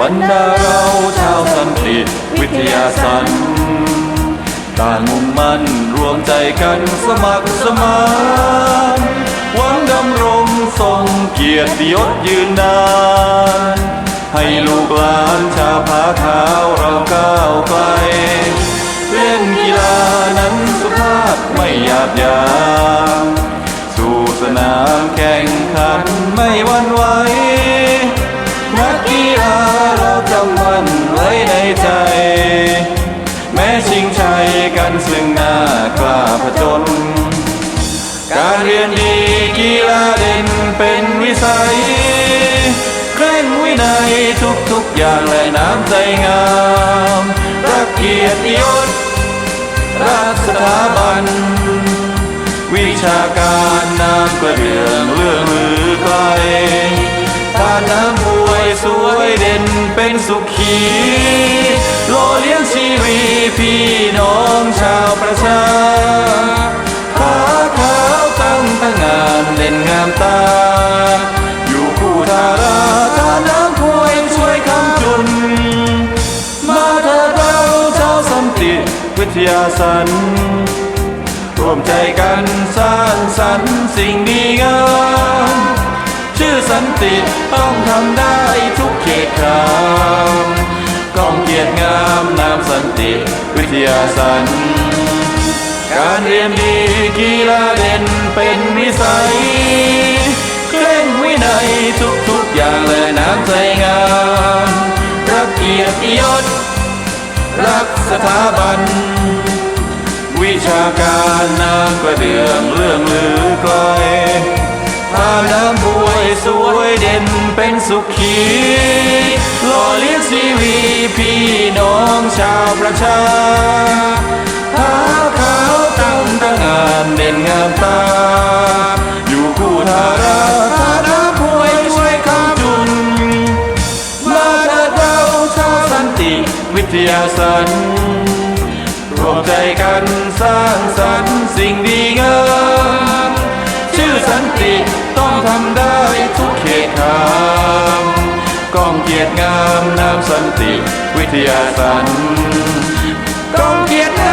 บรรดาเราชาวสันติวิทยาสันต่างมุ่งมั่นรวมใจกันสมัครสมานหวังดำรงทรงเกียรติยศยืนนาน ให้ลูกหลานชาวผาขาวเราก้าวไกลเล่นกีฬานั้นสุภาพไม่หยาบยามสู่สนามแข่งขันไม่วันไหว ม้ชิงชัยกันซึ่งหน้ากล้าผจญการเรียนดีกีฬาเด่นเป็นวิสัยเคร่งวินัยทุกๆอย่างและน้ำใจงาม รักเกียรติยศรักสถาบัน วิชาการน้ำกระเดื่องเลื่องลือไกลทานน้ำบวยสวยเด่นเป็นสุขี พี่น้องชาวประชาผาขาวตั้งตั้งงานเด่นงามตา อยู่คู่ทาราทาน้ำถ้วยช่วยคำจุน มาเถิดเราชาวสันติวิทยาสันร่วมใจกันสร้างสรรค์สิ่งดีงาม ชื่อสันติต้องทำได้ ยาสัน การเรียนดีกีฬาเด่นเป็นวิสัย เคร่งวินัยทุกๆอย่างและน้ำใจงามรักเกียรติยศ รักสถาบัน วิชาการน้ำกระเดื่องเรื่องลือไกลทาน้ำบวยสวยเด่น เป็นสุขีหล่อเลี้ยงชีวีพี่น้องชาวประชาท้าขาวตั้งตั้งงานเด่นงามตา อยู่คู่ทาราทาน้ำบวยช่วยคำจุน มาเถิดเราชาวสันติ วิทยาสันรวมใจกันสร้างสรรค์สิ่งดีงาม ชื่อสันติต้องทำได้ กองเกียรติงามนามสันติ วิทยาสันกองเกียรติ